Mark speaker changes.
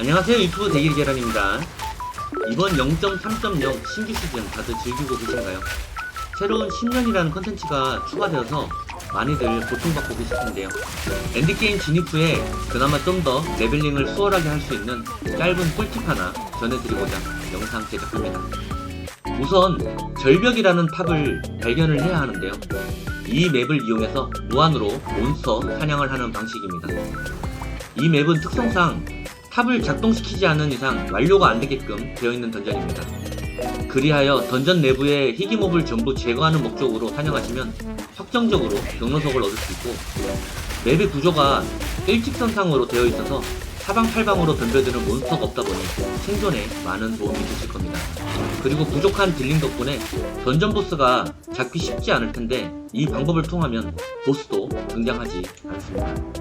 Speaker 1: 안녕하세요 유튜브 대길 계란입니다. 이번 0.3.0 신규 시즌 다들 즐기고 계신가요? 새로운 10년이라는 컨텐츠가 추가되어서 많이들 고통받고 계실 텐데요. 엔드게임 진입 후에 그나마 좀 더 레벨링을 수월하게 할 수 있는 짧은 꿀팁 하나 전해드리고자 영상 제작합니다. 우선 절벽이라는 탑을 발견을 해야 하는데요. 이 맵을 이용해서 무한으로 몬스터 사냥을 하는 방식입니다. 이 맵은 특성상 탑을 작동시키지 않는 이상 완료가 안 되게끔 되어 있는 던전입니다. 그리하여 던전 내부의 희귀몹을 전부 제거하는 목적으로 사냥하시면 확정적으로 경로석을 얻을 수 있고 맵의 구조가 일직선상으로 되어 있어서 사방팔방으로 덤벼드는 몬스터가 없다 보니 생존에 많은 도움이 되실 겁니다. 그리고 부족한 딜링 덕분에 던전 보스가 잡기 쉽지 않을 텐데 이 방법을 통하면 보스도 등장하지 않습니다.